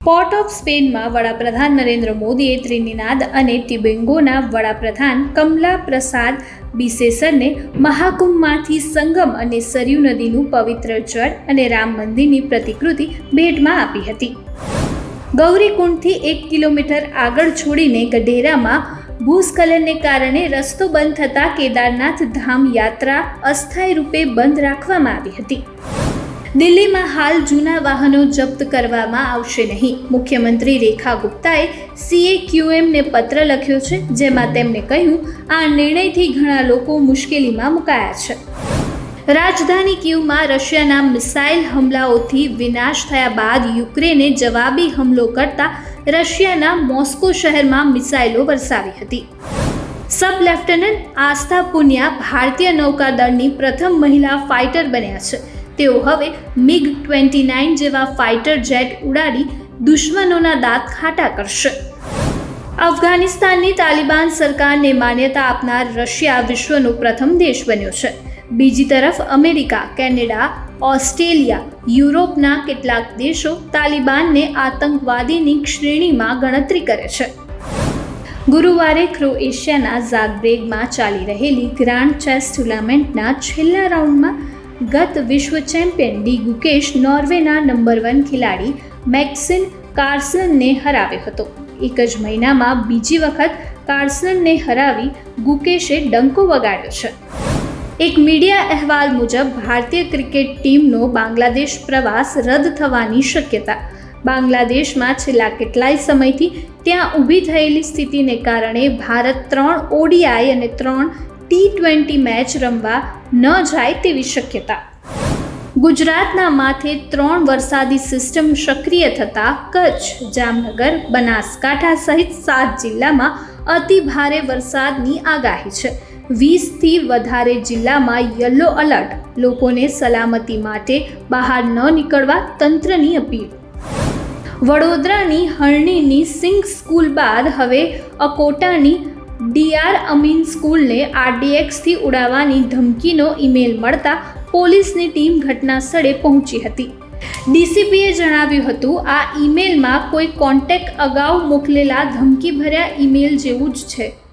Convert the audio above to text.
Port of સ્પેનમાં વડાપ્રધાન નરેન્દ્ર મોદીએ ત્રિનિનાદ અને ટિબેંગોના વડાપ્રધાન કમલા પ્રસાદ બિસેસરને મહાકુંભમાંથી સંગમ અને સરયુ નદીનું પવિત્ર જળ અને રામ મંદિરની પ્રતિકૃતિ ભેટમાં આપી હતી. ગૌરીકુંડથી એક કિલોમીટર આગળ છોડીને ગઢેરામાં ભૂસ્ખલનને કારણે રસ્તો બંધ થતાં કેદારનાથ ધામ યાત્રા અસ્થાયી રૂપે બંધ રાખવામાં આવી હતી. દિલ્હીમાં હાલ જૂના વાહનો જપ્ત કરવામાં આવશે નહીં. મુખ્યમંત્રી રેખા ગુપ્તાએ સીએ ક્યુએમને પત્ર લખ્યો છે, જેમાં તેમણે કહ્યું, આ નિર્ણયથી ઘણા લોકો મુશ્કેલીમાં મુકાયા છે. રાજધાની કીવમાં રશિયાના મિસાઇલ હુમલાઓથી વિનાશ થયા બાદ યુક્રેને જવાબી હુમલો કરતા રશિયાના મોસ્કો શહેરમાં મિસાઇલો વરસાવી હતી. સબ લેફ્ટનન્ટ આસ્થા પુન્યા ભારતીય નૌકાદળની પ્રથમ મહિલા ફાઇટર બન્યા છે. તેઓ હવે મિગ ટ્વેન્ટી નાઇન જેવા ફાઇટર જેટ ઉડાડી દુશ્મનોના દાંત ખાટા કરશે. અફઘાનિસ્તાનની તાલિબાન સરકારને માન્યતા આપનાર રશિયા વિશ્વનો પ્રથમ દેશ બન્યો છે. બીજી તરફ અમેરિકા, કેનેડા, ઓસ્ટ્રેલિયા, યુરોપના કેટલાક દેશો તાલિબાનને આતંકવાદીની શ્રેણીમાં ગણતરી કરે છે. ગુરુવારે ક્રોએશિયાના ઝાગ્રેબમાં ચાલી રહેલી ગ્રાન્ડ ચેસ ટુર્નામેન્ટના છેલ્લા રાઉન્ડમાં ગત વિશ્વ ચેમ્પિયન ડી ગુકેશ નોર્વેના નંબર વન ખેલાડી મેક્સિન કાર્સનને હરાવ્યો હતો. એક જ મહિનામાં બીજી વખત કાર્સનને હરાવી ગુકેશે ડંકો વગાડ્યો છે. એક મીડિયા અહેવાલ મુજબ, ભારતીય ક્રિકેટ ટીમનો બાંગ્લાદેશ પ્રવાસ રદ થવાની શક્યતા. બાંગ્લાદેશમાં છેલ્લા કેટલાય સમયથી ત્યાં ઊભી થયેલી સ્થિતિને કારણે ભારત ત્રણ ઓડીઆઈ અને ત્રણ ટી ટ્વેન્ટી મેચ રમવા ન જાય તેવી શક્યતા. ગુજરાતના માથે ત્રણ વરસાદી સિસ્ટમ સક્રિય થતાં કચ્છ, જામનગર, બનાસકાંઠા સહિત સાત જિલ્લામાં અતિ ભારે વરસાદની આગાહી છે. વીસથી વધારે જિલ્લામાં યલો અલર્ટ લોકોને સલામતી માટે બહાર ન નીકળવા તંત્રની અપીલ. વડોદરાની હરણીની સિંઘ સ્કૂલ બાદ હવે અકોટાની ડીઆર અમીન સ્કૂલને આરડીએક્સથી ઉડાવવાની ધમકીનો ઈમેલ મળતા પોલીસની ટીમ ઘટના સ્થળે પહોંચી હતી. ડીસીપીએ જણાવ્યું હતું, આ ઈમેલમાં કોઈ કોન્ટેક્ટ અગાઉ મોકલેલા ધમકીભર્યા ઈમેલ જેવું જ છે.